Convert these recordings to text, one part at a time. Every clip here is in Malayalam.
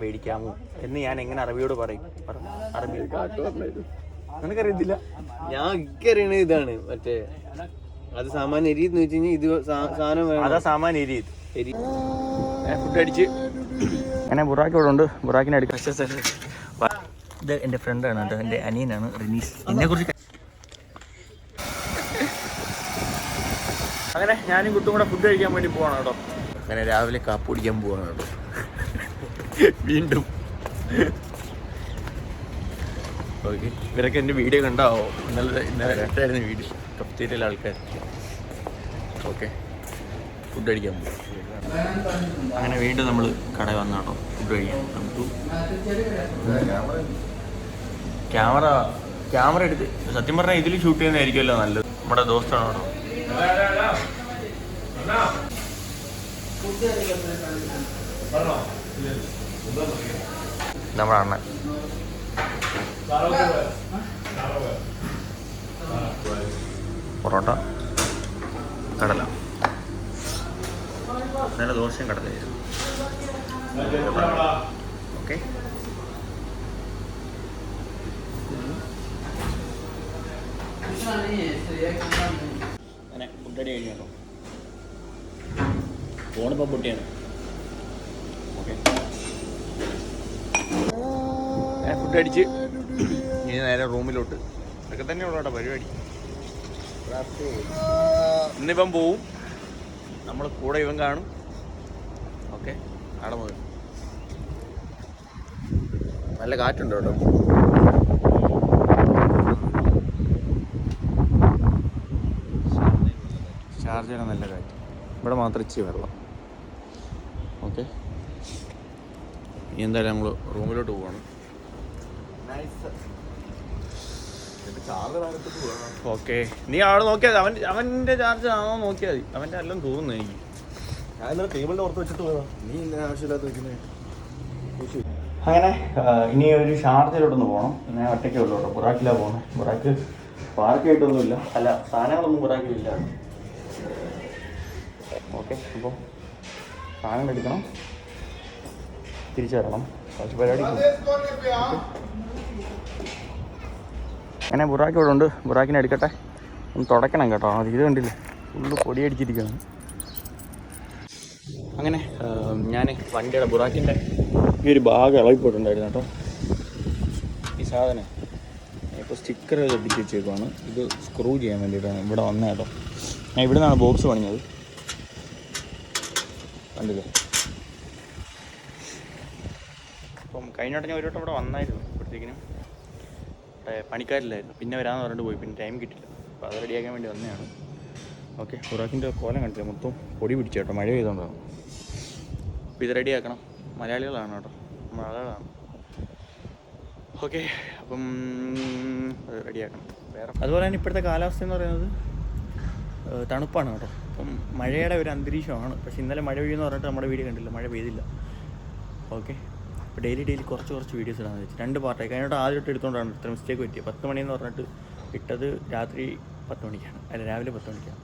മേടിക്കാമോ എന്ന് ഞാൻ എങ്ങനെ അറബിയോട് പറയും? പറ. അറബി നിനക്കറിയത്തില്ല? ഞാൻ എനിക്കറിയണ ഇതാണ്. മറ്റേ അത് സാമാന്യ എരിയെന്ന് വെച്ച് കഴിഞ്ഞാൽ ഇത് സാധനം വേണം. അതാ സാമാൻ എരി എരി ഫുഡ് അടിച്ച്. അങ്ങനെ ബുറാക്കി ഇവിടെ ഉണ്ട്. ബുറാക്കിനെ എടുക്കാം ഇത് എന്റെ ഫ്രണ്ടാണ് കേട്ടോ. എന്റെ അനിയനാണ് റിനീസ്. എന്നെ കുറിച്ച് അങ്ങനെ ഞാനും കുട്ടും കൂടെ ഫുഡ് കഴിക്കാൻ വേണ്ടി പോവാണ് കേട്ടോ. അങ്ങനെ രാവിലെ കാപ്പ് കുടിക്കാൻ പോവാണ് കേട്ടോ. വീണ്ടും. ഓക്കെ. ഇവരൊക്കെ എന്റെ വീഡിയോ കണ്ടാവോ ഇന്നലെ ഇന്നലെ വീഡിയോ. കഫ്തീരിയയിലെ ആൾക്കാർ. ഓക്കെ. ഫുഡ് അടിക്കാൻ പോകും അങ്ങനെ വീണ്ടും നമ്മൾ കട വന്ന കേട്ടോ. ഫുഡ് കഴിക്കാൻ. നമുക്ക് ക്യാമറ ക്യാമറ എടുത്ത് സത്യം പറഞ്ഞാൽ ഇതിൽ ഷൂട്ട് ചെയ്യുന്നതായിരിക്കുമല്ലോ നല്ലത്. നമ്മുടെ ദോസ്താണ് കേട്ടോ. നമ്മുടെ അണ്ണൻ പൊറോട്ട കടല. നല്ല ദോശയും കടലയായിരുന്നു ഓക്കെ. അങ്ങനെ ഫുഡടി കഴിഞ്ഞു കേട്ടോ. പൊട്ടിയാണ് ഓക്കെ. ഫുഡ് അടിച്ച് ഇനി നേരെ റൂമിലോട്ട്. ഇതൊക്കെ തന്നെ ഉള്ളൂ കേട്ടോ പരിപാടി. ഇന്നിപ്പം പോവും. നമ്മൾ കൂടെ ഇവൻ കാണും. ഓക്കെ അവിടെ പോയി. നല്ല കാറ്റുണ്ട് കേട്ടോ ചാർജ് ചെയ്യണം നല്ല കാറ്റ്. ഇവിടെ മാത്രം ഇച്ചിരി വെള്ളം. ഓക്കെ. ഇനി എന്തായാലും നമ്മൾ റൂമിലോട്ട് പോവാണ്. ഓക്കെ. നീ അവിടെ നോക്കിയാൽ അവൻ അവന്റെ ചാർജ് ആണോ നോക്കിയാൽ മതി. അവന്റെ എല്ലാം തോന്നുന്നു എനിക്ക്. അങ്ങനെ ഇനി ഒരു ഷാർജയിലോട്ടൊന്ന് പോകണം ഞാൻ ഒറ്റയ്ക്ക് ഉള്ളൂ കേട്ടോ. ബുറാക്കിലാണ് പോകണം ബുറാക്ക് പാർക്കായിട്ടൊന്നുമില്ല അല്ല സാധനങ്ങളൊന്നും ബുറാക്കിലില്ല ഓക്കെ അപ്പോൾ സാധനങ്ങൾ എടുക്കണം. തിരിച്ചു വരണം. കുറച്ച് പരിപാടി അങ്ങനെ ബുറാക്ക് ഇവിടെ ഉണ്ട്? ബുറാക്കിനെ എടുക്കട്ടെ. ഒന്ന് തുടക്കണം കേട്ടോ. അത് ഇത് കണ്ടില്ലേ? ഫുള്ള് പൊടി അടിച്ചിരിക്കുകയാണ് അങ്ങനെ ഞാൻ വണ്ടിയുടെ ബുറാക്കിന്റെ ഈ ഒരു ഭാഗം ഇളകിപ്പോയിട്ടുണ്ടായിരുന്നു കേട്ടോ. ഈ സാധനം ഇപ്പോൾ സ്റ്റിക്കർ ഒട്ടിച്ച് വെച്ചേക്കുവാണ്. ഇത് സ്ക്രൂ ചെയ്യാൻ വേണ്ടിയിട്ടാണ് ഇവിടെ വന്നത് കേട്ടോ. ഞാൻ ഇവിടെ നിന്നാണ് ബോക്സ് പണിഞ്ഞത്. കണ്ടില്ലേ? അപ്പം കഴിഞ്ഞോട്ട് ഞാൻ ഒരു വട്ടം ഇവിടെ വന്നായിരുന്നു ഇപ്പോഴത്തേക്കിനും. പണിക്കാരില്ലായിരുന്നു. പിന്നെ വരാമെന്ന് പറഞ്ഞിട്ട് പോയി. പിന്നെ ടൈം കിട്ടില്ല അപ്പോൾ അത് റെഡിയാക്കാൻ വേണ്ടി വന്നതാണ്. ഓക്കെ ബുറാക്കിന്റെ കോലം കണ്ടില്ല? മൊത്തം പൊടി പിടിച്ചു കേട്ടോ. മഴ പെയ്തുകൊണ്ടാണ് അപ്പോൾ ഇത് റെഡിയാക്കണം മലയാളികളാണ് കേട്ടോ. മലയാളികളാണ് ഓക്കെ അപ്പം അത് റെഡിയാക്കണം വേറെ അതുപോലെ തന്നെ ഇപ്പോഴത്തെ കാലാവസ്ഥ എന്ന് പറയുന്നത് തണുപ്പാണ് കേട്ടോ. അപ്പം മഴയുടെ ഒരു അന്തരീക്ഷമാണ്. പക്ഷെ ഇന്നലെ മഴ പെയ്യുമെന്ന് പറഞ്ഞിട്ട് നമ്മുടെ വീട് കണ്ടില്ല. മഴ പെയ്തില്ല. ഓക്കെ. അപ്പോൾ ഡെയിലി ഡെയിലി കുറച്ച് കുറച്ച് വീഡിയോസ് ഇടാന്ന് വെച്ചു. രണ്ട് പാർട്ടായി കഴിഞ്ഞിട്ട് ആദ്യമായിട്ട് എടുത്തുകൊണ്ടാണ് ഇത്ര മിസ്റ്റേക്ക് പറ്റിയത്. പത്ത് മണിയെന്ന് പറഞ്ഞിട്ട് ഇട്ടത് രാത്രി പത്ത് മണിക്കാണ്. അല്ല രാവിലെ പത്ത് മണിക്കാണ്.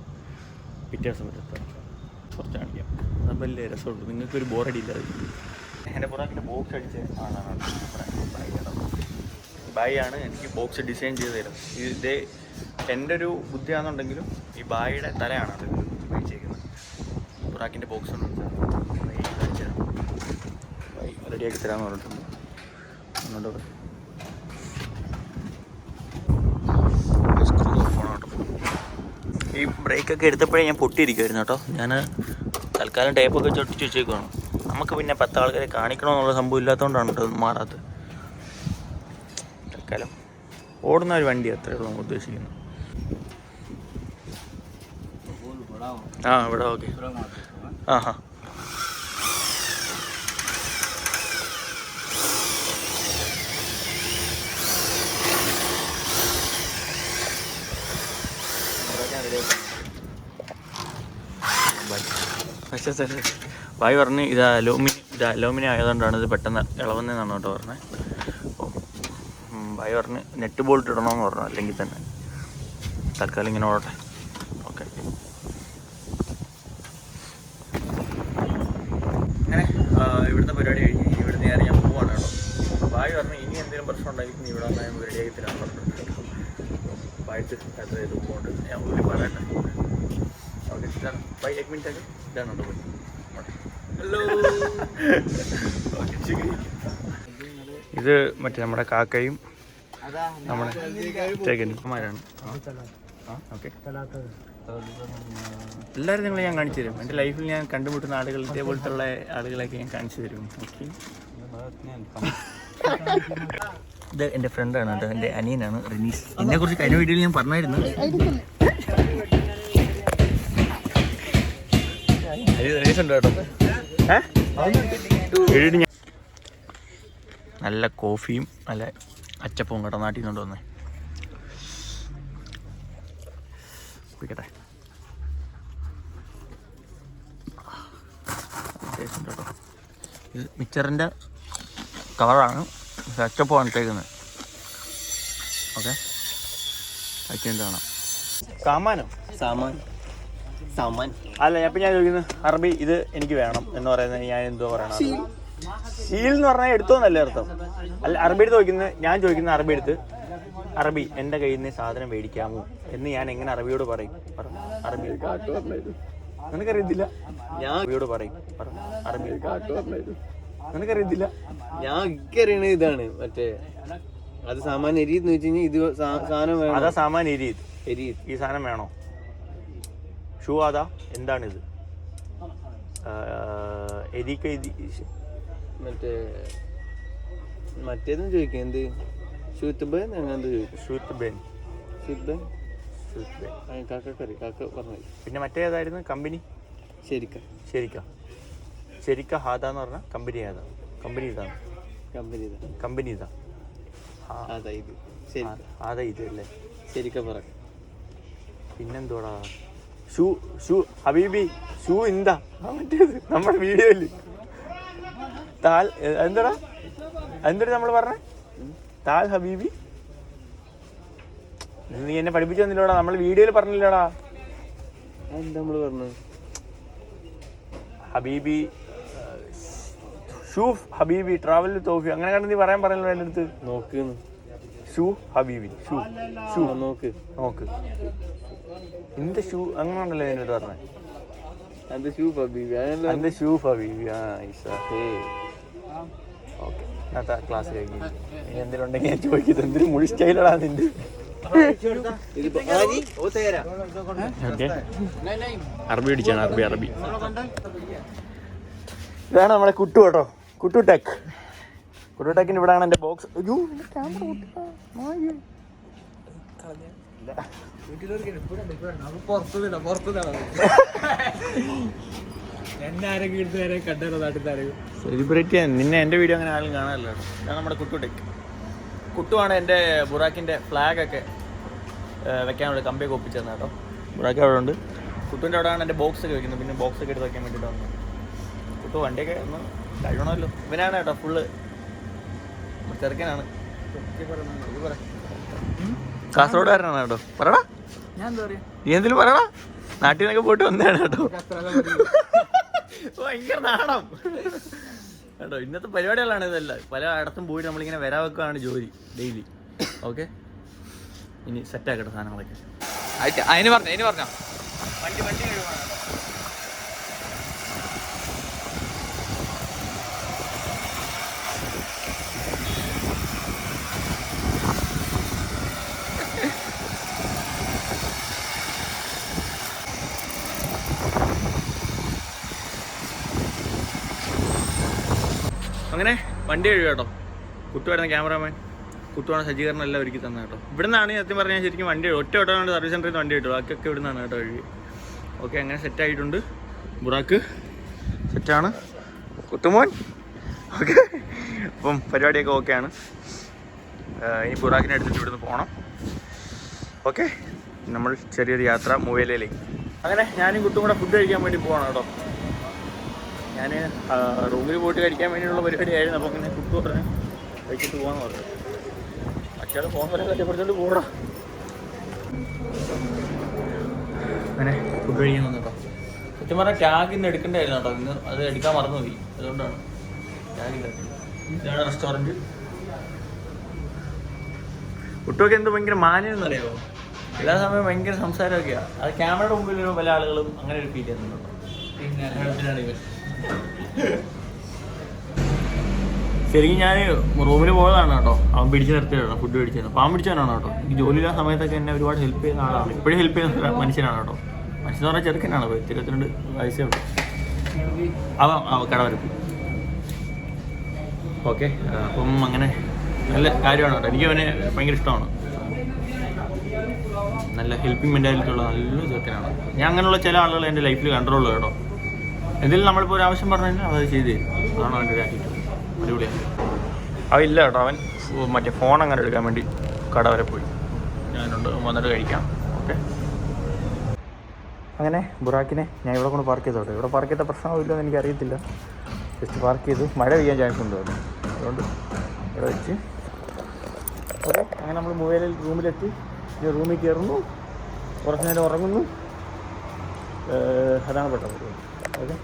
പിറ്റേ ദിവസം പത്ത് കുറച്ച് കാണിക്കാം. അത് വലിയ രസമുള്ളൂ. നിങ്ങൾക്കൊരു ബോറടി ഇല്ലാതെ എന്റെ പുറകിന്റെ ബോക്സ് അടിച്ച് ബായി ആണ് എനിക്ക് ബോക്സ് ഡിസൈൻ ചെയ്ത് തരുന്നത്. ഇത് എന്റെ ഒരു ബുദ്ധിയാണെന്നുണ്ടെങ്കിലും ഈ ബായിയുടെ തലയാണ് അത് ഉപയോഗിച്ചിരിക്കുന്നത് ബുറാക്കിന്റെ ബോക്സ് ഉണ്ട് റെഡിയാക്കി തരാമെന്ന് പറഞ്ഞിട്ടുണ്ട്. അങ്ങോട്ട് ഈ ബ്രേക്കൊക്കെ എടുത്തപ്പോഴേ ഞാൻ പൊട്ടിയിരിക്കുമായിരുന്നു കേട്ടോ. ഞാൻ തൽക്കാലം ടേപ്പൊക്കെ ചൊട്ടിച്ച് വെച്ചേക്കുവാണ്. നമുക്ക് പിന്നെ പത്ത് ആൾക്കാരെ കാണിക്കണമെന്നുള്ള സംഭവം ഇല്ലാത്തതുകൊണ്ടാണ് കേട്ടോ മാറാത്ത തൽക്കാലം ഓടുന്ന ഒരു വണ്ടി അത്രയേ ഉള്ളൂ നമ്മൾ ഉദ്ദേശിക്കുന്നത്. ആ ഇവിടെ ഓക്കെ. ആ ഹാ പക്ഷേ സാർ ഭായി പറഞ്ഞ് ഇത് അലൂമിനി ഇത് അലൂമിനിയം ആയതുകൊണ്ടാണ് ഇത് പെട്ടെന്ന് ഇളവുന്നതെന്നാണ് കേട്ടോ പറഞ്ഞത്. അപ്പം ഭായി പറഞ്ഞ് നെറ്റ് ബോൾട്ട് ഇടണമെന്ന് പറഞ്ഞു അല്ലെങ്കിൽ തന്നെ. തൽക്കാലം ഇങ്ങനെ ഓടട്ടെ. ഓക്കെ. അങ്ങനെ ഇവിടുത്തെ പരിപാടി കഴിഞ്ഞ് ഇവിടുന്ന് ഞാൻ ഞാൻ പോവാണ് കേട്ടോ. ബായ് പറഞ്ഞ് ഇനി എന്തെങ്കിലും പ്രശ്നം ഉണ്ടായിരിക്കും ഇവിടെ വന്നാൽ റെഡിയാക്കി തരാൻ പറഞ്ഞു ബായിട്ട് അത് ഇത് പോകുന്നുണ്ട് ഞാൻ ഒരു പറയട്ടെ. മിനിറ്റ് ആക്കി ഇതാണ് കേട്ടോ പോയി ഹലോ ഇത് മറ്റേ നമ്മുടെ കാക്കയും നമ്മുടെ തേക്കന്മാരാണ് ഓക്കെ. എല്ലാവരും നിങ്ങളെ ഞാൻ കാണിച്ചു തരും. എന്റെ ലൈഫിൽ ഞാൻ കണ്ടുമുട്ടുന്ന ആളുകൾ ഇതേപോലത്തെ ഉള്ള ആളുകളെയൊക്കെ ഞാൻ കാണിച്ചു തരും. ഓക്കെ. ഇത് എന്റെ ഫ്രണ്ടാണ് കേട്ടോ എന്റെ അനിയനാണ് റിനീസ് എന്നെ കുറിച്ച് കഴിഞ്ഞ വീഡിയോയിൽ ഞാൻ പറഞ്ഞായിരുന്നു. നല്ല കോഫിയും നല്ല അച്ചപ്പവും കേട്ടോ നാട്ടിൽ നിന്നുകൊണ്ട് വന്നേ. കുടിക്കട്ടെ. കേട്ടോ. ഇത് മിച്ചറിന്റെ കളറാണ്. പക്ഷെ അച്ചപ്പമാണ് ഇട്ടേക്കുന്നത്. ഓക്കെ അച്ഛൻ കാണാം? സാമാനോ? സാമാൻ. സാമാൻ. അല്ല അപ്പൊ ഞാൻ ചോദിക്കുന്നത് അറബി ഇത് എനിക്ക് വേണം എന്ന് പറയുന്നത് ഞാൻ എന്തോ പറയണം ഷീൽ. എന്ന് പറഞ്ഞാൽ എടുത്തോന്നല്ലേ അർത്ഥം? അല്ല അറബി എടുത്ത് ചോദിക്കുന്നത് ഞാൻ ചോദിക്കുന്ന അറബി എടുത്ത് അറബി എന്റെ കയ്യിൽ നിന്ന് സാധനം മേടിക്കാമോ? എന്ന് ഞാൻ എങ്ങനെ അറബിയോട് പറയും? പറ. അറബി. നിനക്കറിയത്തില്ല? ഞാൻ അറബിയോട് പറയും. പറ. അറബി. നിനക്കറിയത്തില്ല? ഞാൻ അറിയണ ഇതാണ് മറ്റേ അത് സാമാൻ എരിയെന്ന് വെച്ച് കഴിഞ്ഞാൽ ഇത് സാധനം വേണം? അതാ സാമാൻ എരിയത് എരി ഈ സാധനം വേണോ? ഷൂ ആതാ എന്താണിത് എരിക്ക ഇത് മറ്റേ മറ്റേതും ചോദിക്കാം എന്ത്? ഷൂത്തുബ് അങ്ങനത്തെ ചോദിക്കും. ഷൂത്ത് ബെൻ ഷൂത്ത് ഷൂത്ത് കാക്കക്കറി കാക്ക പറഞ്ഞു പിന്നെ മറ്റേതായിരുന്നു? കമ്പനി? ശരിക്ക. ശരിക്ക. ശരിക്ക ഹാദ എന്ന് പറഞ്ഞാൽ കമ്പനി ഏതാ കമ്പനി ഇതാണ് കമ്പനി ഇതാ. കമ്പനി ഇതാ. അതാ ഇത്. ശരി ഇത് അല്ലേ? ശരിക്ക പറ. പിന്നെന്തോടാ ഷൂ ഷൂ ഹബീബി ഷൂ എന്താ ആ മറ്റേത് നമ്മുടെ വീഡിയോയിൽ. താൽ എന്താടാ? എന്തൊരു നമ്മൾ പറഞ്ഞേ? താൽ ഹബീബി. നീ എന്നെ പഠിപ്പിച്ചു തന്നില്ലടാ നമ്മൾ വീഡിയോയിൽ പറഞ്ഞില്ലടാ. എന്താ നമ്മൾ പറഞ്ഞത് ഹബീബി ഷൂ ഹബീബി ട്രാവൽ തോഫി അങ്ങനെ കണ്ട് നീ പറയാൻ പറഞ്ഞല്ലോ എന്റെ അടുത്ത്. നോക്ക്. ഷൂ ഹബീബി ഷൂ ഷൂ. നോക്ക്. നോക്ക്. എന്ത് ഷൂ? അങ്ങനെയാണല്ലോ എന്നോട് പറഞ്ഞത് അത് ഷൂ ബീബി അതല്ല. എന്റെ ഷൂ ഹബീബി ആ ഈസ ഹേ. ഓക്കെ. ഇന്നത്തെ ക്ലാസ് കഴിഞ്ഞു. ഇനി എന്തെങ്കിലും ഉണ്ടെങ്കിൽ ഞാൻ ചോദിക്കുന്നത് എന്തൊരു മുഴി സ്റ്റൈലടാ നിന്റെ. അറബി അടിച്ചാണ് അറബി അറബി. ഇതാണ് നമ്മളെ കുട്ടു കേട്ടോ. കുട്ടു ടെക്. കുട്ടു ടെക്കിന് ഇവിടെയാണ് എന്റെ ബോക്സ്. അയ്യോ എന്റെ സെലിബ്രേറ്റ് നിന്നെ എന്റെ വീഡിയോ അങ്ങനെ ആരും കാണാനല്ലോ ഞാൻ നമ്മുടെ കുട്ടുടേക്ക് കുട്ടുവാണ് എന്റെ എന്റെ ബുറാക്കിന്റെ വെക്കാൻ വെക്കാനുള്ള കമ്പിയൊക്കെ ഒപ്പിച്ചു തന്നെ കേട്ടോ. ബുറാക്കി അവിടെ ഉണ്ട്. കുട്ടുവിന്റെ അവിടെയാണ് എന്റെ ബോക്സ് ഒക്കെ വെക്കുന്നത്. പിന്നെ ബോക്സ് ഒക്കെ എടുത്ത് വെക്കാൻ വേണ്ടിട്ട് വന്നു കുട്ടു വണ്ടിയൊക്കെ ഒന്ന് കഴിയണമല്ലോ ഇവനാണ് കേട്ടോ ഫുള്ള് ചെറുക്കനാണ്. പറ. കാസർഗോഡുകാരനാണ് കേട്ടോ. പറടാ. ഞാൻ എന്താ പറയാ നീ എന്തെങ്കിലും പറടാ നാട്ടിൽ നിന്നൊക്കെ പോയിട്ട് വന്നതാണ് കേട്ടോ. ഭയങ്കര നാടം കേട്ടോ ഇന്നത്തെ പരിപാടികളാണ് ഇതല്ല. പല ഇടത്തും പോയിട്ട് നമ്മളിങ്ങനെ വരാൻ വെക്കുകയാണ് ജോലി ഡെയിലി ഓക്കെ ഇനി സെറ്റ് ആക്കട്ടെ സാധനങ്ങളൊക്കെ. അതിന് പറഞ്ഞോ അതിന് പറഞ്ഞോ. വണ്ടി വണ്ടി അങ്ങനെ വണ്ടി കഴിയും കേട്ടോ. കുട്ടുവായിരുന്ന ക്യാമറാമാൻ. കുട്ടുവാണ് സജ്ജീകരണം എല്ലാം ഒരുക്കി തന്നെ കേട്ടോ. ഇവിടെ നിന്നാണ് സത്യം പറഞ്ഞാൽ ശരിക്കും വണ്ടി ഒറ്റ ഓട്ടമാണ് സർവീസ് സെന്ററിൽ നിന്ന് വണ്ടി കിട്ടും. ബാക്കിയൊക്കെ ഇവിടെ നിന്നാണ് കേട്ടോ വഴി. ഓക്കെ അങ്ങനെ സെറ്റ് ആയിട്ടുണ്ട്. ബുറാക്ക് സെറ്റാണ് കുത്തുമോൻ ഓക്കെ. അപ്പം പരിപാടിയൊക്കെ ഓക്കെയാണ് ഇനി ബുറാക്കിനെ എടുത്തിട്ട് ഇവിടുന്ന് പോകണം ഓക്കെ. നമ്മൾ ചെറിയൊരു യാത്ര മൂവേലയിലേക്ക്. അങ്ങനെ ഞാനും കുട്ടും കൂടെ ഫുഡ് കഴിക്കാൻ വേണ്ടി പോകണം കേട്ടോ. ഞാൻ റൂമിൽ പോയിട്ട് കഴിക്കാൻ വേണ്ടിയുള്ള പരിപാടിയായിരുന്നു. അപ്പോൾ അങ്ങനെ കുട്ടു പറഞ്ഞു കഴിച്ചിട്ട് പോകാന്ന് പറഞ്ഞു. മറ്റേ ഫോൺ വരെ കഷ്ടപ്പെടുത്തോണ്ട് പോടാ അങ്ങനെ ഫുഡ് കഴിക്കാൻ വന്നു കേട്ടോ സത്യം പറഞ്ഞാൽ ടാഗ് ഇന്ന് എടുക്കണ്ടായിരുന്നു കേട്ടോ. ഇന്ന് അത് എടുക്കാൻ മറന്നുപോയി. അതുകൊണ്ടാണ് ഇതാണ് റെസ്റ്റോറന്റ് കുട്ടിയൊക്കെ എന്ത് ഭയങ്കര മാന്യം അറിയാമോ എല്ലാ സമയം ഭയങ്കര സംസാരമൊക്കെയാണ് അത് ക്യാമറയുടെ മുമ്പിൽ വല്ല പല ആളുകളും അങ്ങനെ ഒരു ഫീൽ ചെയ്യുന്നുണ്ടോ. പിന്നെ ശരിക്കും ഞാൻ റൂമിൽ പോയതാണ് കേട്ടോ. അവൻ പിടിച്ച് നിർത്തിയാണ് ഫുഡ് പിടിച്ചത് പാവൻ പിടിച്ചവനാണ് കേട്ടോ. എനിക്ക് ജോലിയില്ലാ സമയത്തൊക്കെ എന്നെ ഒരുപാട് ഹെൽപ്പ് ചെയ്യുന്ന ആളാണ്. ഇപ്പോഴും ഹെൽപ്പ് ചെയ്യുന്ന മനുഷ്യനാണ് കേട്ടോ. മനുഷ്യൻ പറഞ്ഞാൽ ചെറുക്കനാണ് ഇരുപത്തിരണ്ട് വയസ്സേ ഉള്ളൂ അവ അവ കടവരപ്പ് ഓക്കെ അപ്പം അങ്ങനെ നല്ല കാര്യമാണ് കേട്ടോ. എനിക്ക് അവനെ ഭയങ്കര ഇഷ്ടമാണ്. നല്ല ഹെൽപ്പിംഗ് മെന്റാലിറ്റി ഉള്ള നല്ല ചെറുക്കനാണ്. ഞാൻ അങ്ങനെയുള്ള ചില ആളുകൾ എന്റെ ലൈഫിൽ കണ്ടിട്ടുള്ളൂ കേട്ടോ. എന്തെങ്കിലും നമ്മളിപ്പോൾ ഒരു ആവശ്യം പറഞ്ഞു കഴിഞ്ഞാൽ അത് ചെയ്ത് തരും. അതാണ് അവന്റെ ഒരു ആറ്റിറ്റ്യൂഡ് അടിപൊളിയാണ് അവൻ ഇല്ല കേട്ടോ അവൻ മറ്റേ ഫോൺ അങ്ങനെ എടുക്കാൻ വേണ്ടി കട വരെ പോയി. ഞാനുണ്ട് വന്നിട്ട് കഴിക്കാം. ഓക്കെ? അങ്ങനെ ബുറാക്കിനെ ഞാൻ ഇവിടെ കൊണ്ട് പാർക്ക് ചെയ്തോട്ടെ. ഇവിടെ പാർക്ക് ചെയ്ത പ്രശ്നമില്ലെന്ന് എന്ന് എനിക്കറിയത്തില്ല. ജസ്റ്റ് പാർക്ക് ചെയ്തു. മഴ പെയ്യാൻ ചാൻസ് ഉണ്ട് അതുകൊണ്ട് ഇവിടെ വെച്ച് ഓക്കെ അങ്ങനെ നമ്മൾ മൊബൈലിൽ റൂമിലെത്തി ഇനി റൂമിൽ കയറുന്നു കുറച്ച് നേരം ഉറങ്ങുന്നു. അതാണ് പെട്ടെന്ന് ഓക്കെ